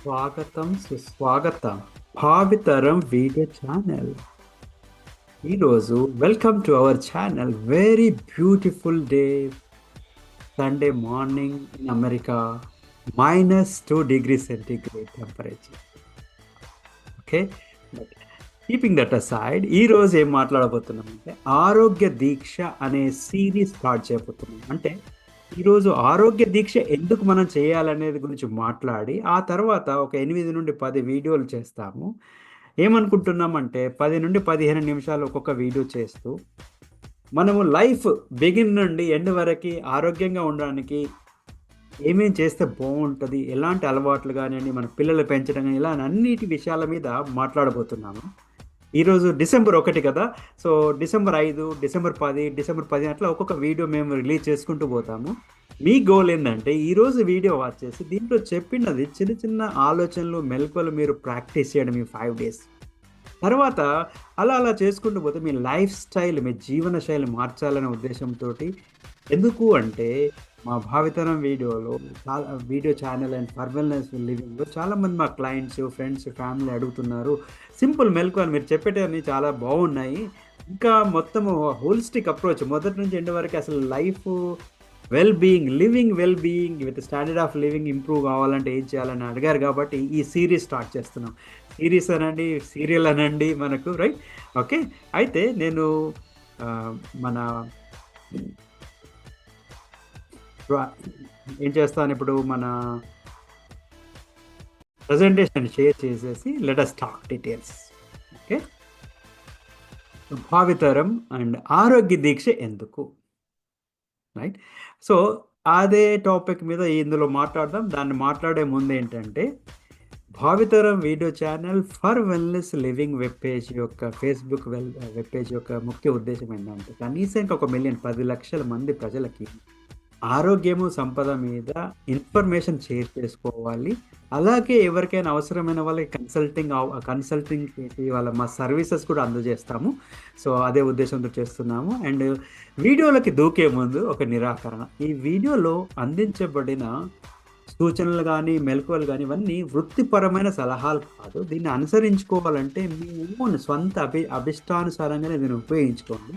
స్వాగతం సుస్వాగతం. భావితరం వీడియో ఛానల్. ఈరోజు welcome to our channel. Very beautiful day Sunday morning in America minus two degree centigrade temperature okay keeping that aside ఈ రోజు ఏం మాట్లాడబోతున్నాం అంటే ఆరోగ్య దీక్ష అనే సిరీస్ స్టార్ట్ చేయబోతున్నాం. అంటే ఈరోజు ఆరోగ్య దీక్ష ఎందుకు మనం చేయాలనేది గురించి మాట్లాడి ఆ తర్వాత ఒక ఎనిమిది నుండి పది వీడియోలు చేస్తాము. ఏమనుకుంటున్నామంటే పది నుండి పదిహేను నిమిషాలు ఒక్కొక్క వీడియో చేస్తూ మనము లైఫ్ బిగిన్ నుండి ఎండ్ వరకు ఆరోగ్యంగా ఉండడానికి ఏమేం చేస్తే బాగుంటుంది ఎలాంటి అలవాట్లు కానివ్వండి మన పిల్లలు పెంచడం కానీ ఇలా అన్నిటి విషయాల మీద మాట్లాడబోతున్నాము. ఈరోజు డిసెంబర్ ఒకటి కదా. సో డిసెంబర్ ఐదు డిసెంబర్ పది డిసెంబర్ పది అట్లా ఒక్కొక్క వీడియో మేము రిలీజ్ చేసుకుంటూ పోతాము. మీ గోల్ ఏంటంటే ఈరోజు వీడియో వాచ్ చేసి దీంట్లో చెప్పినది చిన్న చిన్న ఆలోచనలు మెలకువలు మీరు ప్రాక్టీస్ చేయడం ఈ ఫైవ్ డేస్. తర్వాత అలా అలా చేసుకుంటూ పోతే మీ లైఫ్ స్టైల్ మీ జీవన శైలి మార్చాలనే ఉద్దేశంతో ఎందుకు అంటే మా భావితరం వీడియోలో చాలా video channel and for wellness లివింగ్లో చాలామంది మా క్లయింట్స్ ఫ్రెండ్స్ ఫ్యామిలీ అడుగుతున్నారు. సింపుల్ మెల్కు అని మీరు చెప్పేటన్నీ చాలా బాగున్నాయి. ఇంకా మొత్తం హోలిస్టిక్ అప్రోచ్ మొదటి నుంచి ఎండ్ వరకు అసలు life well being living well being with standard of living improve కావాలంటే ఏం చేయాలని అడిగారు కాబట్టి ఈ సిరీస్ స్టార్ట్ చేస్తున్నాం. సిరీస్ అనండి సీరియల్ అనండి మనకు రైట్ ఓకే అయితే నేను మన ఏం చేస్తాను ఇప్పుడు మన ప్రజెంటేషన్ షేర్ చేసేసి let us talk details okay భావితరం and ఆరోగ్య దీక్ష ఎందుకు? రైట్ సో అదే టాపిక్ మీద ఇందులో మాట్లాడదాం. దాన్ని మాట్లాడే ముందు ఏంటంటే భావితరం video channel for wellness living web page యొక్క ఫేస్బుక్ వెల్ వెబ్ పేజ్ యొక్క ముఖ్య ఉద్దేశం ఏంటంటే కనీసం ఒక మిలియన్ పది లక్షల మంది ప్రజలకి ఆరోగ్యము సంపద మీద ఇన్ఫర్మేషన్ షేర్ చేసుకోవాలి. అలాగే ఎవరికైనా అవసరమైన వాళ్ళకి కన్సల్టింగ్ కన్సల్టింగ్ చేసి వాళ్ళ మా సర్వీసెస్ కూడా అందజేస్తాము. సో అదే ఉద్దేశంతో చేస్తున్నాము. అండ్ వీడియోలకి దూకే ముందు ఒక నిరాకరణ. ఈ వీడియోలో అందించబడిన సూచనలు కానీ మెలకువలు కానీ ఇవన్నీ వృత్తిపరమైన సలహాలు కాదు. దీన్ని అనుసరించుకోవాలంటే మీ ఓన్ స్వంత అభి అభిష్టానుసారంగానే దీన్ని ఉపయోగించుకోండి.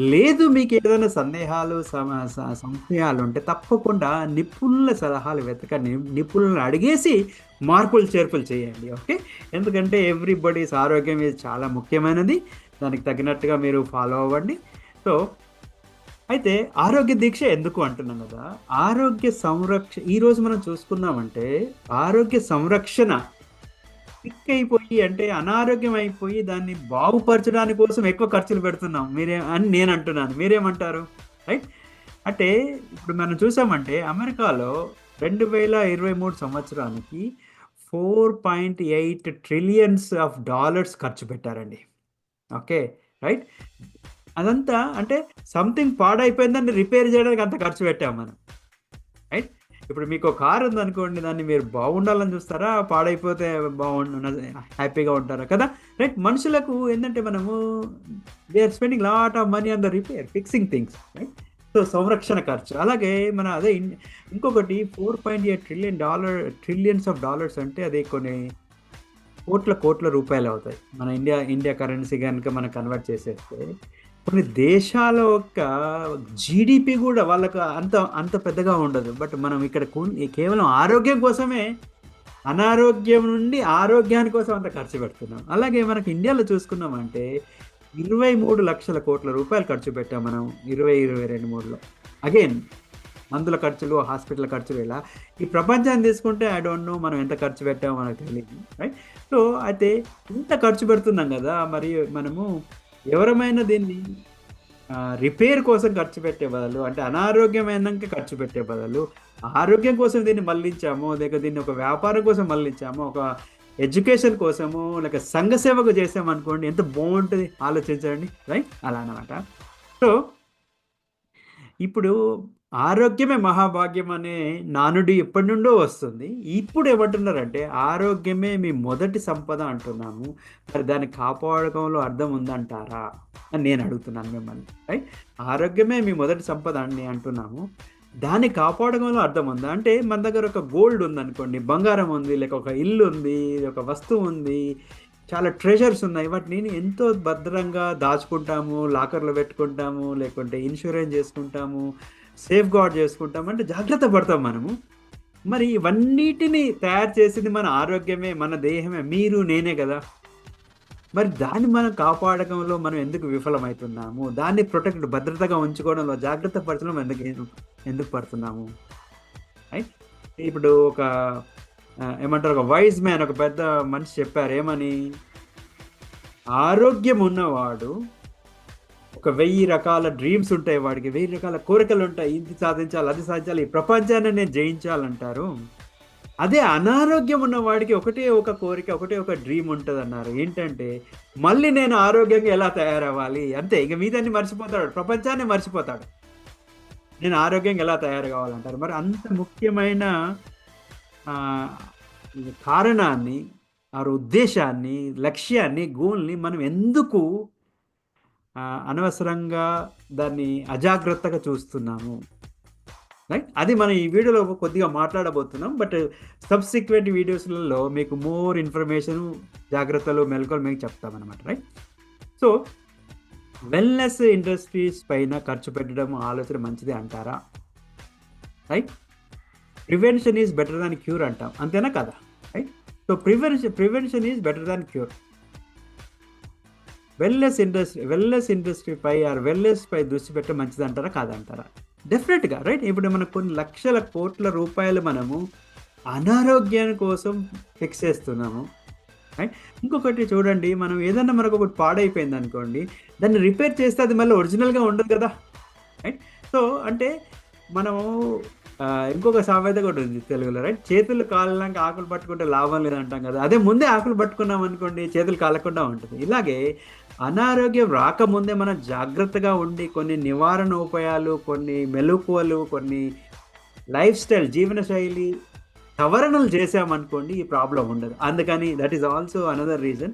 లేదు మీకు ఏదైనా సందేహాలు స- సంశయాలు ఉంటే తప్పకుండా నిపుణుల సలహాలు వెతకండి. నిపుణులను అడిగేసి మార్పులు చేర్పులు చేయండి ఓకే? ఎందుకంటే ఎవ్రీబడీస్ ఆరోగ్యం ఇది చాలా ముఖ్యమైనది. దానికి తగినట్టుగా మీరు ఫాలో అవ్వండి. సో అయితే ఆరోగ్య దీక్ష ఎందుకు అంటున్నాం కదా? ఆరోగ్య సంరక్ష ఈరోజు మనం చూసుకున్నామంటే ఆరోగ్య సంరక్షణ సిక్ అయిపోయి అంటే అనారోగ్యం అయిపోయి దాన్ని బాగుపరచడానికి కోసం ఎక్కువ ఖర్చులు పెడుతున్నాం. మీరే అని నేను అంటున్నాను. మీరేమంటారు? రైట్? అంటే ఇప్పుడు మనం చూసామంటే అమెరికాలో రెండు వేల ఇరవై మూడు సంవత్సరానికి four point eight trillions of dollars ఖర్చు పెట్టారండి. ఓకే? రైట్? అదంతా అంటే సంథింగ్ పాడైపోయిందని రిపేర్ చేయడానికి అంత ఖర్చు పెట్టాం మనం. రైట్? ఇప్పుడు మీకు ఒక కార్ ఉందనుకోండి దాన్ని మీరు బాగుండాలని చూస్తారా? పాడైపోతే బాగుండు హ్యాపీగా ఉంటారా? కదా? రైట్ మనుషులకు ఏంటంటే మనము they spending lot of money on the repair fixing things right so సంరక్షణ ఖర్చు. అలాగే మన అదే ఇంకొకటి four point eight trillion dollar trillions of dollars అంటే అది కొన్ని కోట్ల కోట్ల రూపాయలు అవుతాయి. మన ఇండియా ఇండియా కరెన్సీ కనుక మనం కన్వర్ట్ చేసేస్తే. కొన్ని దేశాల యొక్క జీడిపి కూడా వాళ్ళకు అంత అంత పెద్దగా ఉండదు. బట్ మనం ఇక్కడ కేవలం ఆరోగ్యం కోసమే అనారోగ్యం నుండి ఆరోగ్యాని కోసం అంత ఖర్చు పెడుతున్నాం. అలాగే మనకి ఇండియాలో చూసుకున్నామంటే ఇరవై మూడు లక్షల కోట్ల రూపాయలు ఖర్చు పెట్టాం మనం ఇరవై ఇరవై రెండు మూడులో. అగైన్ మందుల ఖర్చులు హాస్పిటల్ ఖర్చులు ఇలా ఈ ప్రపంచాన్ని తీసుకుంటే ఐ డోంట్ నో మనం ఎంత ఖర్చు పెట్టామో మనకు తెలియదు రైట్ సో అయితే ఇంత ఖర్చు పెడుతున్నాం కదా మరి మనము ఎవరమైనా దీన్ని రిపేర్ కోసం ఖర్చు పెట్టే బదులు అంటే అనారోగ్యమైనాక ఖర్చు పెట్టే బదులు ఆరోగ్యం కోసం దీన్ని మళ్ళించాము లేక దీన్ని ఒక వ్యాపారం కోసం మళ్ళించాము ఒక ఎడ్యుకేషన్ కోసము లేక సంఘ సేవకు చేసాము అనుకోండి ఎంత బాగుంటుంది ఆలోచించండి రైట్? అలా అనమాట సో ఇప్పుడు ఆరోగ్యమే మహాభాగ్యం అనే నానుడి ఎప్పటి నుండో వస్తుంది. ఇప్పుడు ఏమంటున్నారంటే ఆరోగ్యమే మీ మొదటి సంపద అంటున్నాము. మరి దాన్ని కాపాడకంలో అర్థం ఉందంటారా అని నేను అడుగుతున్నాను మిమ్మల్ని. రైట్ ఆరోగ్యమే మీ మొదటి సంపద అని అంటున్నాము. దాన్ని కాపాడకంలో అర్థం ఉందా? అంటే మన దగ్గర ఒక గోల్డ్ ఉందనుకోండి బంగారం ఉంది లేక ఒక ఇల్లు ఉంది ఒక వస్తువు ఉంది చాలా ట్రెజర్స్ ఉన్నాయి. వాటిని ఎంతో భద్రంగా దాచుకుంటాము లాకర్లో పెట్టుకుంటాము లేకుంటే ఇన్సూరెన్స్ చేసుకుంటాము సేఫ్ గార్డ్ చేసుకుంటాం అంటే జాగ్రత్త పడతాం మనము. మరి ఇవన్నిటిని తయారు చేసింది మన ఆరోగ్యమే మన దేహమే మీరు నేనే కదా. మరి దాన్ని మనం కాపాడకంలో మనం ఎందుకు విఫలమవుతున్నాము దాన్ని ప్రొటెక్ట్ భద్రతగా ఉంచుకోవడంలో జాగ్రత్త పడటంలో ఎందుకు ఎందుకు పడుతున్నాము? రైట్ ఇప్పుడు ఒక ఏమంటారు ఒక వైజ్ మ్యాన్ ఒక పెద్ద మనిషి చెప్పారు ఏమని? ఆరోగ్యం ఉన్నవాడు ఒక వెయ్యి రకాల డ్రీమ్స్ ఉంటాయి వాడికి వెయ్యి రకాల కోరికలు ఉంటాయి. ఇది సాధించాలి అది సాధించాలి. ఈ ప్రపంచాన్ని నేను జయించాలంటారు. అదే అనారోగ్యం ఉన్న వాడికి ఒకటే ఒక కోరిక ఒకటే ఒక డ్రీమ్ ఉంటుంది అన్నారు ఏంటంటే మళ్ళీ నేను ఆరోగ్యంగా ఎలా తయారవ్వాలి? అంతే ఇక మీదాన్ని మర్చిపోతాడు ప్రపంచాన్ని మర్చిపోతాడు. నేను ఆరోగ్యంగా ఎలా తయారు కావాలంటారు మరి అంత ముఖ్యమైన కారణాన్ని ఆ ఉద్దేశాన్ని లక్ష్యాన్ని గోల్ని మనం ఎందుకు అనవసరంగా దాన్ని అజాగ్రత్తగా చూస్తున్నాము. రైట్ అది మనం ఈ వీడియోలో కొద్దిగా మాట్లాడబోతున్నాం బట్ సబ్సిక్వెంట్ వీడియోస్లలో మీకు మోర్ ఇన్ఫర్మేషన్ జాగ్రత్తలు మెలకువలు మీకు చెప్తామన్నమాట రైట్ సో వెల్నెస్ ఇండస్ట్రీస్ పైన ఖర్చు పెట్టడం ఆలోచన మంచిది అంటారా? Right prevention is better than cure అంటాం. అంతేనా కదా? Right so prevention prevention is better than cure wellness industry wellness industry pi or wellness పై దృష్టి పెట్టడం మంచిది అంటారా కాదంటారా డెఫినెట్గా రైట్ ఇప్పుడు మనకు కొన్ని లక్షల కోట్ల రూపాయలు మనము అనారోగ్యాన్ని కోసం ఫిక్స్ చేస్తున్నాము రైట్ ఇంకొకటి చూడండి మనం ఏదన్నా మనకు ఒకటి పాడైపోయింది అనుకోండి దాన్ని రిపేర్ చేస్తే అది మళ్ళీ ఒరిజినల్గా ఉండదు కదా రైట్ సో అంటే మనము ఇంకొక సామెత కూడా ఉంది తెలుగులో రైట్ చేతులు కాలడానికి ఆకులు పట్టుకుంటే లాభం లేదంటాం కదా అదే ముందే ఆకులు పట్టుకున్నాం అనుకోండి చేతులు కాలకుండా ఉంటుంది. ఇలాగే అనారోగ్యం రాకముందే మనం జాగ్రత్తగా ఉండి కొన్ని నివారణ ఉపాయాలు కొన్ని మెలకువలు కొన్ని లైఫ్ స్టైల్ జీవనశైలి సవరణలు చేసామనుకోండి ఈ ప్రాబ్లం ఉండదు. అందుకని that is also another reason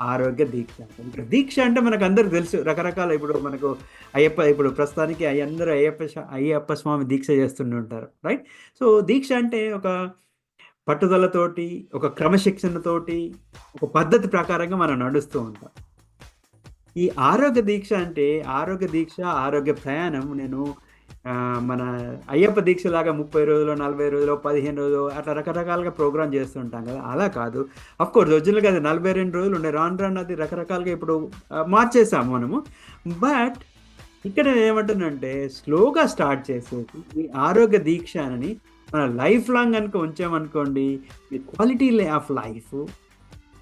ఆరోగ్య దీక్ష అంటే. దీక్ష అంటే మనకు అందరికి తెలుసు. రకరకాల ఇప్పుడు మనకు అయ్యప్ప ఇప్పుడు ప్రస్తుతానికి అందరూ అయ్యప్ప అయ్యప్ప స్వామి దీక్ష చేస్తుంటారు రైట్ సో దీక్ష అంటే ఒక పట్టుదలతోటి ఒక క్రమశిక్షణతోటి ఒక పద్ధతి ప్రకారంగా మనం నడుస్తూ ఉంటాం. ఈ ఆరోగ్య దీక్ష అంటే ఆరోగ్య దీక్ష ఆరోగ్య ప్రయాణం. నేను మన అయ్యప్ప దీక్ష లాగా ముప్పై రోజులు నలభై రోజులు పదిహేను రోజులు అట్లా రకరకాలుగా ప్రోగ్రామ్ చేస్తుంటాం కదా. అలా కాదు. అఫ్ కోర్స్ ఒరిజినల్గా అది నలభై రెండు రోజులు ఉండే. రాను రాను అది రకరకాలుగా ఇప్పుడు మార్చేసాము మనము. బట్ ఇక్కడ ఏమంటుందంటే స్లోగా స్టార్ట్ చేసేసి ఈ ఆరోగ్య దీక్ష అని మన లైఫ్ లాంగ్ కనుక ఉంచామనుకోండి మీ క్వాలిటీ ఆఫ్ లైఫ్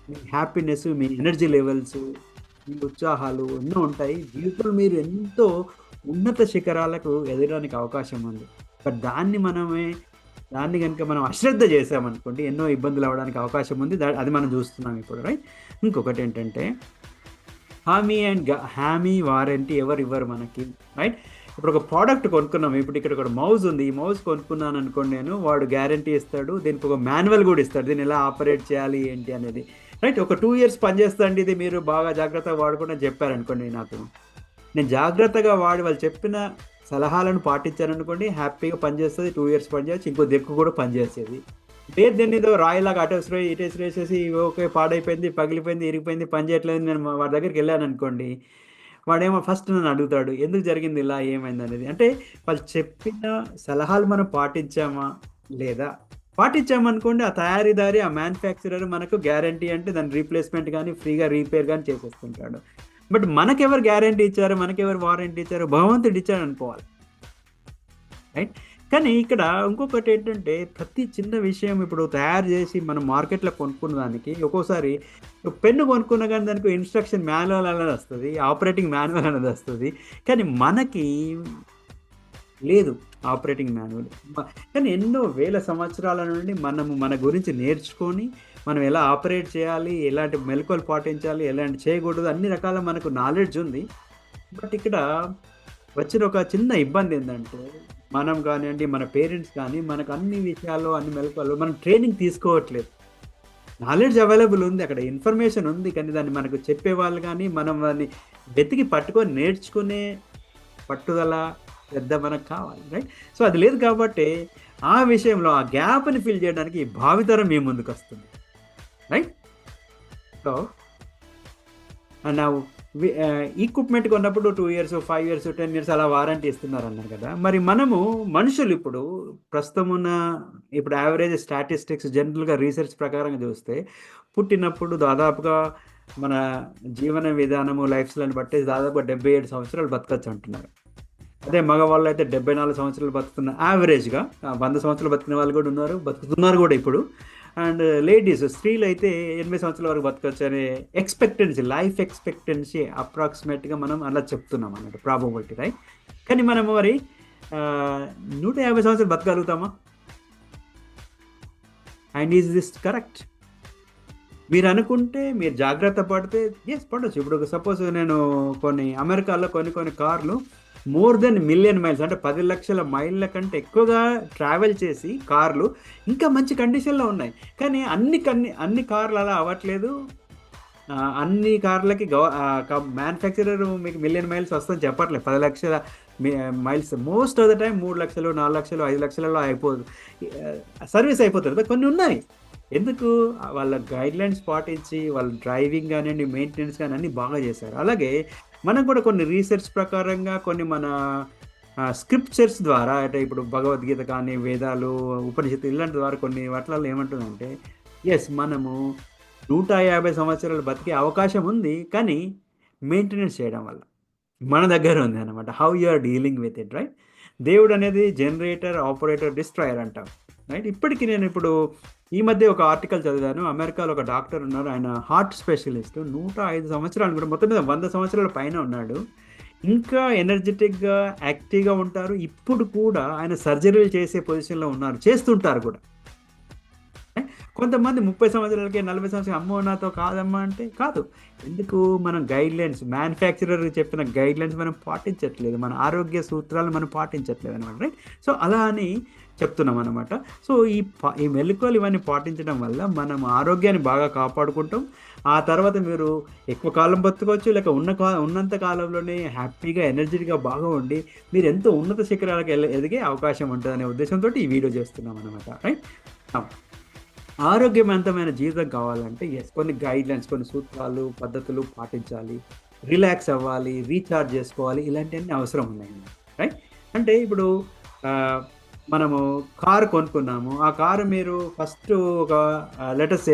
మీ హ్యాపీనెస్ మీ ఎనర్జీ లెవెల్స్ ఉత్సాహాలు ఎన్నో ఉంటాయి. జీవితంలో మీరు ఎంతో ఉన్నత శిఖరాలకు ఎదగడానికి అవకాశం ఉంది. బట్ దాన్ని మనమే దాన్ని కనుక మనం అశ్రద్ధ చేసామనుకోండి ఎన్నో ఇబ్బందులు అవ్వడానికి అవకాశం ఉంది. దా- అది మనం చూస్తున్నాం ఇప్పుడు రైట్ ఇంకొకటి ఏంటంటే హామీ అండ్ హామీ వారంటీ ఎవరు ఇవ్వరు మనకి రైట్ ఇప్పుడు ఒక ప్రోడక్ట్ కొనుక్కున్నాం. ఇప్పుడు ఇక్కడ ఒక మౌజ్ ఉంది. ఈ మౌజ్ కొనుక్కున్నాను అనుకోండి నేను వాడు గ్యారంటీ ఇస్తాడు. దీనికి ఒక మాన్యువల్ కూడా ఇస్తాడు. దీన్ని ఎలా ఆపరేట్ చేయాలి ఏంటి అనేది. రైట్ ఒక టూ ఇయర్స్ పనిచేస్తుంది ఇది. మీరు బాగా జాగ్రత్తగా వాడుకుని చెప్పారనుకోండి నాకు. నేను జాగ్రత్తగా వాడి వాళ్ళు చెప్పిన సలహాలను పాటించారనుకోండి హ్యాపీగా పనిచేస్తుంది టూ ఇయర్స్ పనిచేయచ్చు ఇంకో దిక్కు కూడా పనిచేసేది లేదు దీన్ని ఏదో రాయిలాగా అటు స్ప్రే ఇటు వేసేసి ఓకే పాడైపోయింది పగిలిపోయింది ఇరిగిపోయింది పని చేయట్లేదు నేను వాడి దగ్గరికి వెళ్ళాను అనుకోండి వాడేమో ఫస్ట్ నన్ను అడుగుతాడు ఎందుకు జరిగింది ఇలా ఏమైంది అనేది అంటే వాళ్ళు చెప్పిన సలహాలు మనం పాటించామా? లేదా? పాటించామనుకోండి ఆ తయారీదారి ఆ మ్యానుఫ్యాక్చరర్ మనకు గ్యారంటీ అంటే దాని రీప్లేస్మెంట్ కానీ ఫ్రీగా రీపేర్ కానీ చేసేసుకుంటాడు. బట్ మనకెవరు గ్యారంటీ ఇచ్చారు మనకెవరు వారంటీ ఇచ్చారు భగవంతుడు ఇచ్చాడు అనుకోవాలి. రైట్ కానీ ఇక్కడ ఇంకొకటి ఏంటంటే ప్రతి చిన్న విషయం ఇప్పుడు తయారు చేసి మనం మార్కెట్లో కొనుక్కున్న దానికి ఒక్కోసారి పెన్ను కొనుక్కున్న కానీ దానికి ఇన్స్ట్రక్షన్ మాన్యువల్ అనేది వస్తుంది ఆపరేటింగ్ మాన్యువల్ అనేది వస్తుంది. కానీ మనకి లేదు ఆపరేటింగ్ మాన్యువల్ కానీ ఎన్నో వేల సంవత్సరాల నుండి మనము మన గురించి నేర్చుకొని మనం ఎలా ఆపరేట్ చేయాలి ఎలాంటి మెలకువలు పాటించాలి ఎలాంటి చేయకూడదు అన్ని రకాల మనకు నాలెడ్జ్ ఉంది. బట్ ఇక్కడ వచ్చిన ఒక చిన్న ఇబ్బంది ఏంటంటే మనం కానివ్వండి మన పేరెంట్స్ కానీ మనకు అన్ని విషయాల్లో అన్ని మెలకువలు మనం ట్రైనింగ్ తీసుకోవట్లేదు. నాలెడ్జ్ అవైలబుల్ ఉంది అక్కడ ఇన్ఫర్మేషన్ ఉంది కానీ దాన్ని మనకు చెప్పేవాళ్ళు కానీ మనం దాన్ని వెతికి పట్టుకొని నేర్చుకునే పట్టుదల పెద్ద మనకు కావాలి రైట్ సో అది లేదు కాబట్టి ఆ విషయంలో ఆ గ్యాప్ని ఫిల్ చేయడానికి భావితరం మీ ముందుకు వస్తుంది రైట్ సో నా ఈక్విప్మెంట్ కొన్నప్పుడు two years five years ten years అలా వారంటీ ఇస్తున్నారు అన్నారు కదా. మరి మనము మనుషులు ఇప్పుడు ప్రస్తుతం ఉన్న ఇప్పుడు యావరేజ్ స్టాటిస్టిక్స్ జనరల్గా రీసెర్చ్ ప్రకారంగా చూస్తే పుట్టినప్పుడు దాదాపుగా మన జీవన విధానము లైఫ్ స్టైల్ని బట్టి దాదాపు డెబ్బై ఏడు సంవత్సరాలు బతకచ్చు అంటున్నారు. అదే మగవాళ్ళు అయితే డెబ్బై నాలుగు సంవత్సరాలు బతుకుతున్న యావరేజ్గా వంద సంవత్సరాలు బతికిన వాళ్ళు కూడా ఉన్నారు బతుకుతున్నారు కూడా ఇప్పుడు. అండ్ లేడీస్ uh, స్త్రీలు అయితే ఎనభై సంవత్సరాల వరకు బతకచ్చు అనే ఎక్స్పెక్టెన్సీ లైఫ్ ఎక్స్పెక్టెన్సీ అప్రాక్సిమేట్గా మనం అలా చెప్తున్నాం అన్నట్టు ప్రాబబిలిటీ రైట్ కానీ మనం మరి నూట యాభై సంవత్సరాలు బతకగలుగుతామా? అండ్ ఈజ్ దిస్ కరెక్ట్ మీరు అనుకుంటే మీరు జాగ్రత్త పడితే ఎస్ పడవచ్చు ఇప్పుడు సపోజ్ నేను కొన్ని అమెరికాలో కొన్ని కొన్ని కార్లు మోర్ దెన్ మిలియన్ మైల్స్ అంటే పది లక్షల మైళ్ళ కంటే ఎక్కువగా ట్రావెల్ చేసి కార్లు ఇంకా మంచి కండిషన్లో ఉన్నాయి. కానీ అన్ని కన్ని అన్ని కార్లు అలా అవ్వట్లేదు. అన్ని కార్లకి గవ మ్యానుఫ్యాక్చరర్ మీకు మిలియన్ మైల్స్ వస్తుందని చెప్పట్లేదు. పది లక్షల miles most of the time మూడు లక్షలు నాలుగు లక్షలు ఐదు లక్షలలో అయిపోదు. సర్వీస్ అయిపోతుంది. కొన్ని ఉన్నాయి. ఎందుకు? వాళ్ళ గైడ్ లైన్స్ పాటించి వాళ్ళ డ్రైవింగ్ కానివ్వండి మెయింటెనెన్స్ కానీ అన్నీ బాగా చేశారు. అలాగే మనం కూడా కొన్ని రీసెర్చ్ ప్రకారంగా కొన్ని మన స్క్రిప్చర్స్ ద్వారా అంటే ఇప్పుడు భగవద్గీత కానీ వేదాలు ఉపనిషత్తు ఇలాంటి ద్వారా కొన్ని వాటిలో ఏమంటుందంటే ఎస్ మనము నూట యాభై సంవత్సరాలు బతికే అవకాశం ఉంది కానీ మెయింటెనెన్స్ చేయడం వల్ల. మన దగ్గర ఉంది అనమాట how you are dealing with it right దేవుడు అనేది జనరేటర్ ఆపరేటర్ డిస్ట్రాయర్ అంటాం. రైట్ ఇప్పటికీ నేను ఇప్పుడు ఈ మధ్య ఒక ఆర్టికల్ చదివాను. అమెరికాలో ఒక డాక్టర్ ఉన్నారు. ఆయన హార్ట్ స్పెషలిస్ట్. నూట ఐదు సంవత్సరాలు కూడా మొత్తం మీద వంద సంవత్సరాల పైన ఉన్నాడు. ఇంకా ఎనర్జెటిక్గా యాక్టివ్గా ఉంటారు. ఇప్పుడు కూడా ఆయన సర్జరీలు చేసే పొజిషన్లో ఉన్నారు. చేస్తుంటారు కూడా. కొంతమంది ముప్పై సంవత్సరాలకి నలభై సంవత్సరాలు అమ్మో నాతో కాదమ్మా అంటే కాదు. ఎందుకు మనం గైడ్లైన్స్ మ్యానుఫ్యాక్చరర్ చెప్పిన గైడ్లైన్స్ మనం పాటించట్లేదు. మన ఆరోగ్య సూత్రాలు మనం పాటించట్లేదు అనమాట రైట్ సో అలా అని చెప్తున్నాం అనమాట సో ఈ ఈ మెలకువలు ఇవన్నీ పాటించడం వల్ల మనం ఆరోగ్యాన్ని బాగా కాపాడుకుంటాం. ఆ తర్వాత మీరు ఎక్కువ కాలం బతుకోవచ్చు లేక ఉన్న కా ఉన్నంత కాలంలోనే హ్యాపీగా ఎనర్జెటిక్గా బాగా ఉండి మీరు ఎంతో ఉన్నత శిఖరాలకు ఎదిగే అవకాశం ఉంటుంది అనే ఉద్దేశంతో ఈ వీడియో చేస్తున్నాం అనమాట రైట్ ఆరోగ్యవంతమైన జీవితం కావాలంటే ఎస్ కొన్ని గైడ్లైన్స్ కొన్ని సూత్రాలు పద్ధతులు పాటించాలి. రిలాక్స్ అవ్వాలి రీఛార్జ్ చేసుకోవాలి ఇలాంటివన్నీ అవసరం ఉన్నాయి. రైట్? అంటే ఇప్పుడు మనము కారు కొనుక్కున్నాము. ఆ కారు మీరు ఫస్ట్ ఒక లెటర్స్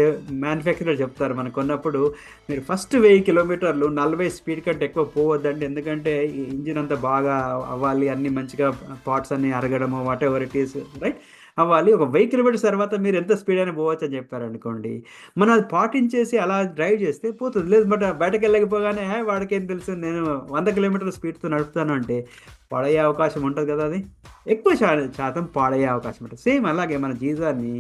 మ్యానుఫ్యాక్చరర్ చెప్తారు మనకు కొన్నప్పుడు మీరు ఫస్ట్ వెయ్యి కిలోమీటర్లు నలభై స్పీడ్ కంటే ఎక్కువ పోవద్దండి. ఎందుకంటే ఇంజిన్ అంతా బాగా అవ్వాలి అన్ని మంచిగా పార్ట్స్ అన్ని అరగడము whatever it is right అవ్వాలి. ఒక వెయ్యి కిలోమీటర్స్ తర్వాత మీరు ఎంత స్పీడ్ అయినా పోవచ్చు అని చెప్పారు అనుకోండి. మనం అది పాటించేసి అలా డ్రైవ్ చేస్తే పోతుంది. లేదు బట్ బయటకు వెళ్ళకపోగానే వాడికి ఏం తెలుసు? నేను వంద కిలోమీటర్ల స్పీడ్తో నడుపుతాను అంటే పాడయ్యే అవకాశం ఉంటుంది కదా అది. ఎక్కువ శాతం పాడయ్యే అవకాశం ఉంటుంది. సేమ్ అలాగే మన జీవితాన్ని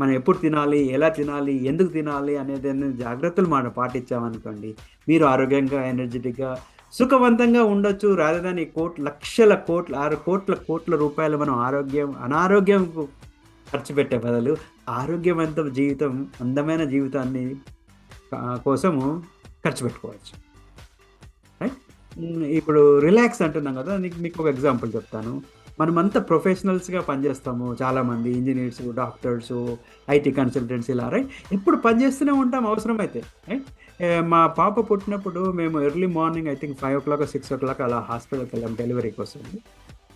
మనం ఎప్పుడు తినాలి ఎలా తినాలి ఎందుకు తినాలి అనేది జాగ్రత్తలు మనం పాటించామనుకోండి. మీరు ఆరోగ్యంగా ఎనర్జెటిక్గా సుఖవంతంగా ఉండొచ్చు. రాజధాని కోట్ల లక్షల కోట్ల ఆరు కోట్ల కోట్ల రూపాయలు మనం ఆరోగ్యం అనారోగ్యం ఖర్చు పెట్టే బదులు ఆరోగ్యవంత జీవితం అందమైన జీవితాన్ని కోసము ఖర్చు పెట్టుకోవచ్చు. ఇప్పుడు రిలాక్స్ అంటున్నాం కదా నీకు మీకు ఒక ఎగ్జాంపుల్ చెప్తాను. మనమంతా ప్రొఫెషనల్స్గా పనిచేస్తాము. చాలామంది ఇంజనీర్స్ డాక్టర్స్ ఐటీ కన్సల్టెంట్స్ ఇలా రైట్? ఎప్పుడు పనిచేస్తూనే ఉంటాం అవసరమైతే రైట్? మా పాప పుట్టినప్పుడు మేము early morning I think five o'clock six o'clock అలా హాస్పిటల్కి వెళ్ళాం డెలివరీ కోసం.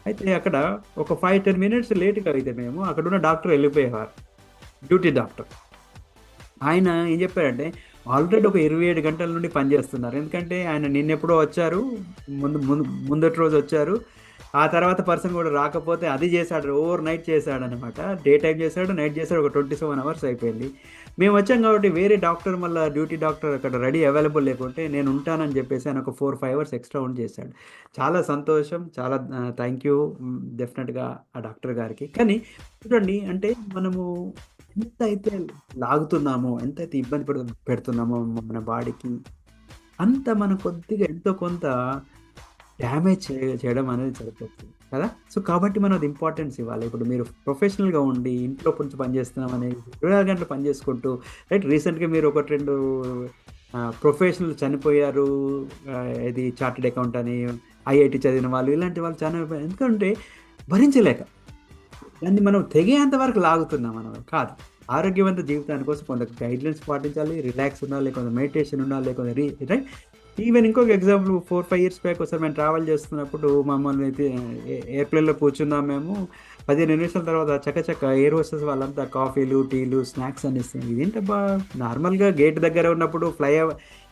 అయితే అక్కడ ఒక ఫైవ్ టెన్ మినిట్స్ లేట్గా అయితే మేము అక్కడ ఉన్న డాక్టర్ వెళ్ళిపోయేవారు. Duty doctor. ఆయన ఏం చెప్పారంటే ఆల్రెడీ ఒక ఇరవై ఏడు గంటల నుండి పనిచేస్తున్నారు. ఎందుకంటే ఆయన నిన్నెప్పుడో వచ్చారు ముందు ముందు ముందటి రోజు వచ్చారు. ఆ తర్వాత పర్సన్ కూడా రాకపోతే అది చేశాడు ఓవర్ నైట్ చేశాడు అనమాట డే టైం చేశాడు నైట్ చేశాడు ఒక ట్వంటీ సెవెన్ అవర్స్ అయిపోయింది. మేము వచ్చాం కాబట్టి వేరే డాక్టర్ మళ్ళీ డ్యూటీ డాక్టర్ అక్కడ రెడీ అవైలబుల్ లేకుంటే నేను ఉంటానని చెప్పేసి ఆయన ఒక ఫోర్ ఫైవ్ అవర్స్ ఎక్స్ట్రా ఉండి చేశాడు. చాలా సంతోషం చాలా థ్యాంక్ యూ డెఫినెట్గా ఆ డాక్టర్ గారికి. కానీ చూడండి అంటే మనము ఎంత అయితే లాగుతున్నామో ఎంత అయితే ఇబ్బంది పెడుతున్నామో మన బాడీకి అంత మనం కొద్దిగా ఎంతో కొంత డ్యామేజ్ చేయడం అనేది సరిపోతుంది కదా? సో కాబట్టి మనం అది ఇంపార్టెన్స్ ఇవ్వాలి. ఇప్పుడు మీరు ప్రొఫెషనల్గా ఉండి ఇంట్లో కొంచెం పనిచేస్తున్నాం అనేది ఇరవై ఆరు గంటలు పనిచేసుకుంటూ రైట్ రీసెంట్గా మీరు ఒకటి రెండు ప్రొఫెషనల్ చనిపోయారు ఇది చార్టెడ్ అకౌంట్ అని ఐఐటి చదివిన వాళ్ళు ఇలాంటి వాళ్ళు చాలా ఎందుకంటే భరించలేక దాన్ని మనం తెగేంత వరకు లాగుతున్నాం మనం కాదు. ఆరోగ్యవంత జీవితాని కోసం కొంత గైడ్లైన్స్ పాటించాలి రిలాక్స్ ఉండాలి కొంత మెడిటేషన్ ఉండాలి కొంత రీ రైట్ ఈవెన్ ఇంకొక example four five years back ఒకసారి మేము ట్రావెల్ చేస్తున్నప్పుడు మమ్మల్ని అయితే ఎయిర్ప్లేన్లో కూర్చున్నాం మేము. పదిహేను నిమిషాల తర్వాత చక్కచక్క ఎయిర్ హోస్టెస్ వాళ్ళంతా కాఫీలు టీలు స్నాక్స్ అని ఇస్తాం ఇదేంటబ్బా? నార్మల్గా గేట్ దగ్గర ఉన్నప్పుడు ఫ్లై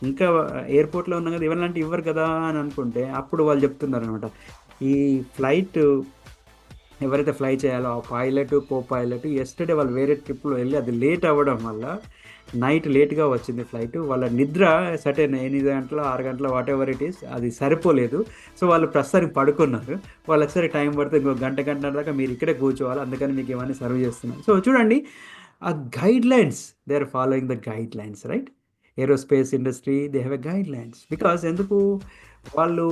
ఇంకా ఎయిర్పోర్ట్లో ఉన్నాం కదా ఇవన్నీ ఇవ్వరు కదా అని అనుకుంటే అప్పుడు వాళ్ళు చెప్తున్నారు అనమాట ఈ ఫ్లైట్ ఎవరైతే ఫ్లై చేయాలో ఆ పైలట్ కో పైలట్ ఎస్టర్డే వాళ్ళు వేరే ట్రిప్లో వెళ్ళి అది లేట్ అవ్వడం వల్ల నైట్ లేట్గా వచ్చింది ఫ్లైట్. వాళ్ళ నిద్ర సటన్ ఎనిమిది గంటల ఆరు గంటల వాట్ ఎవర్ ఇట్ ఈస్ అది సరిపోలేదు. సో వాళ్ళు ప్రస్తుతానికి పడుకున్నారు. వాళ్ళు ఒకసారి టైం పడితే ఇంకో గంట గంట దాకా మీరు ఇక్కడే కూర్చోవాలి. అందుకని మీకు ఏమైనా సర్వ్ చేస్తున్నారు. సో చూడండి ఆ guidelines they are following the guidelines right aerospace industry they have a guidelines because ఎందుకు? వాళ్ళు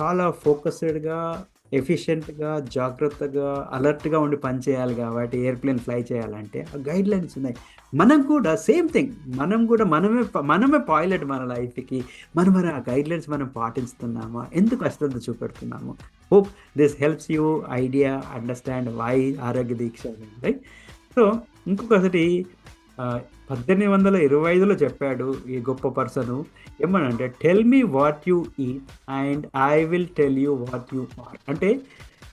చాలా ఫోకస్డ్గా ఎఫిషియెంట్గా జాగ్రత్తగా అలర్ట్గా ఉండి పనిచేయాలి కాబట్టి ఎయిర్ప్లేన్ ఫ్లై చేయాలంటే ఆ గైడ్ లైన్స్ ఉన్నాయి. మనం కూడా సేమ్ థింగ్. మనం కూడా మనమే మనమే పైలట్ మన లైఫ్కి. మనం మరి ఆ గైడ్ లైన్స్ మనం పాటిస్తున్నామా? ఎందుకు అశ్రద్ధ చూపెడుతున్నాము? Hope this helps you idea understand why ఆరోగ్య దీక్ష రైట్? సో ఇంకొకటి పద్దెనిమిది వందల ఇరవై ఐదులో చెప్పాడు ఈ గొప్ప పర్సన్. ఏమనంటే tell me what you eat and I will tell you what you are అంటే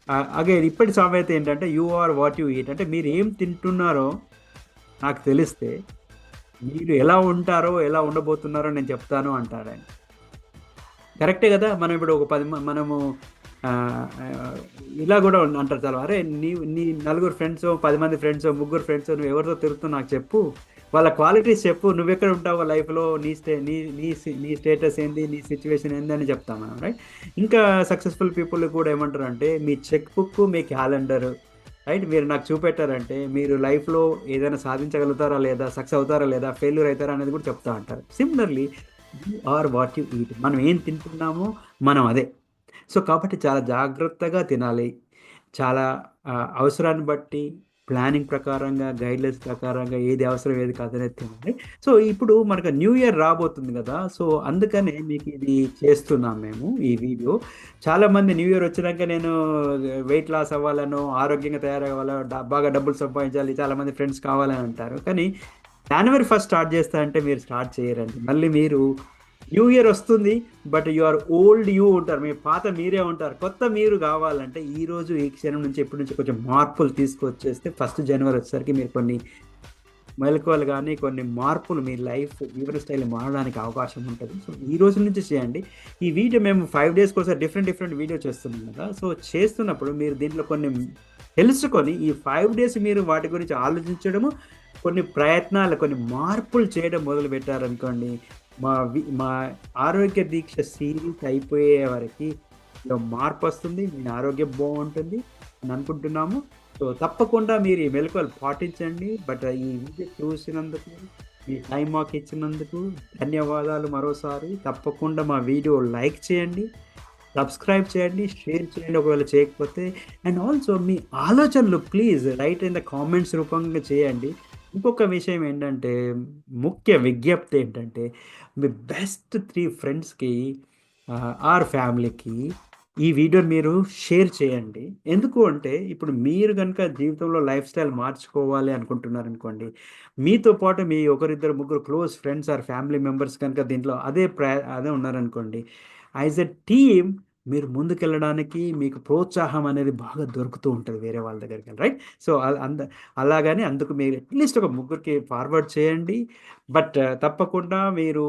అగే ఇప్పటి సామెత ఏంటంటే you are what you eat అంటే మీరు ఏం తింటున్నారో నాకు తెలిస్తే మీరు ఎలా ఉంటారో ఎలా ఉండబోతున్నారో నేను చెప్తాను అంటారు ఆయన. కరెక్టే కదా? మనం ఇప్పుడు ఒక పది మనము ఇలా కూడా అంటారు చాలా అరే నీ నీ నలుగురు ఫ్రెండ్స్ పది మంది ఫ్రెండ్స్ ముగ్గురు ఫ్రెండ్స్ నువ్వు ఎవరితో తిరుగుతావు నాకు చెప్పు. వాళ్ళ క్వాలిటీస్ చెప్పు. నువ్వు ఎక్కడ ఉంటావు లైఫ్లో నీ స్టే నీ నీ నీ స్టేటస్ ఏంది? నీ సిచ్యువేషన్ ఏంది? అని చెప్తాం మనం రైట్ ఇంకా సక్సెస్ఫుల్ పీపుల్ కూడా ఏమంటారు అంటే మీ చెక్ బుక్ మీ క్యాలెండర్ రైట్ మీరు నాకు చూపెట్టారంటే మీరు లైఫ్లో ఏదైనా సాధించగలుగుతారా లేదా? సక్సెస్ అవుతారా లేదా? ఫెయిల్యూర్ అవుతారా అనేది కూడా చెప్తా అంటారు. Similarly you are what you eat మనం ఏం తింటున్నామో మనం అదే. సో కాబట్టి చాలా జాగ్రత్తగా తినాలి. చాలా అవసరాన్ని బట్టి ప్లానింగ్ ప్రకారంగా గైడ్లైన్స్ ప్రకారంగా ఏది అవసరం ఏది కాదనేది తినాలి. సో ఇప్పుడు మనకు న్యూ ఇయర్ రాబోతుంది కదా సో అందుకనే మీకు ఇది చేస్తున్నాం మేము ఈ వీడియో. చాలామంది న్యూ ఇయర్ వచ్చినాక నేను వెయిట్ లాస్ అవ్వాలను ఆరోగ్యంగా తయారవ్వాలో బాగా డబ్బులు సంపాదించాలి చాలామంది ఫ్రెండ్స్ కావాలని అంటారు. కానీ జనవరి ఫస్ట్ స్టార్ట్ చేస్తా అంటే మీరు స్టార్ట్ చేయరండి. మళ్ళీ మీరు న్యూ ఇయర్ వస్తుంది but you are old you ఉంటారు. మీ పాత మీరే ఉంటారు. కొత్త మీరు కావాలంటే ఈ రోజు ఈ క్షణం నుంచి ఎప్పటి నుంచి కొంచెం మార్పులు తీసుకొచ్చేస్తే ఫస్ట్ జనవరి వచ్చేసరికి మీరు కొన్ని మెలకువలు కానీ కొన్ని మార్పులు మీ లైఫ్ జీవన స్టైల్ మారడానికి అవకాశం ఉంటుంది. సో ఈ రోజు నుంచి చేయండి. ఈ వీడియో మేము ఫైవ్ డేస్ కోసం డిఫరెంట్ డిఫరెంట్ వీడియో చేస్తున్నాం కదా. సో చేస్తున్నప్పుడు మీరు దీంట్లో కొన్ని తెలుసుకొని ఈ ఫైవ్ డేస్ మీరు వాటి గురించి ఆలోచించడము కొన్ని ప్రయత్నాలు కొన్ని మార్పులు చేయడం మొదలు పెట్టారనుకోండి మా మా ఆరోగ్య దీక్ష సిరీస్ అయిపోయే వరకు మార్పు వస్తుంది మీ ఆరోగ్యం బాగుంటుంది అని అనుకుంటున్నాము. సో తప్పకుండా మీరు ఈ మెలకువలు పాటించండి బట్ ఈ వీడియో చూసినందుకు మీ టైం మాకు ఇచ్చినందుకు ధన్యవాదాలు మరోసారి. తప్పకుండా మా వీడియో లైక్ చేయండి సబ్స్క్రైబ్ చేయండి షేర్ చేయండి ఒకవేళ చేయకపోతే. అండ్ ఆల్సో మీ ఆలోచనలు please write in the comments రూపంగా చేయండి. ఇంకొక విషయం ఏంటంటే ముఖ్య విజ్ఞప్తి ఏంటంటే మీ బెస్ట్ త్రీ ఫ్రెండ్స్కి ఆర్ ఫ్యామిలీకి ఈ వీడియోని మీరు షేర్ చేయండి. ఎందుకు అంటే ఇప్పుడు మీరు కనుక జీవితంలో లైఫ్ స్టైల్ మార్చుకోవాలి అనుకుంటున్నారు అనుకోండి మీతో పాటు మీ ఒకరిద్దరు ముగ్గురు close friends or family members కనుక దీంట్లో అదే ప్రా అదే ఉన్నారనుకోండి యాజ్ ఎ టీమ్ మీరు ముందుకెళ్ళడానికి మీకు ప్రోత్సాహం అనేది బాగా దొరుకుతూ ఉంటుంది వేరే వాళ్ళ దగ్గరికి రైట్ సో అంద అలాగని అందుకు మీరు అట్లీస్ట్ ఒక ముగ్గురికి ఫార్వర్డ్ చేయండి. బట్ uh, తప్పకుండా మీరు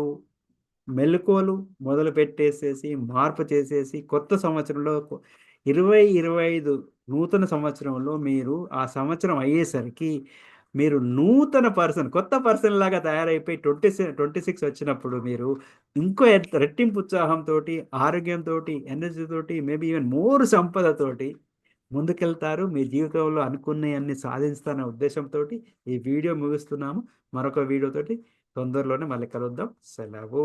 మెలకువలు మొదలు పెట్టేసేసి మార్పు చేసేసి కొత్త సంవత్సరంలో ఇరవై ఇరవై ఐదు నూతన సంవత్సరంలో మీరు ఆ సంవత్సరం అయ్యేసరికి మీరు నూతన పర్సన్ కొత్త పర్సన్ లాగా తయారైపోయి ట్వంటీ ట్వంటీ సిక్స్ వచ్చినప్పుడు మీరు ఇంకో రెట్టింపు ఉత్సాహంతో ఆరోగ్యంతో ఎనర్జీతోటి మేబీ ఈవెన్ మోర్ సంపదతోటి ముందుకెళ్తారు. మీ జీవితంలో అనుకున్నవన్నీ సాధిస్తారనే ఉద్దేశంతో ఈ వీడియో ముగిస్తున్నాము. మరొక వీడియోతోటి తొందరలోనే మళ్ళీ కలుద్దాం. సెలవు.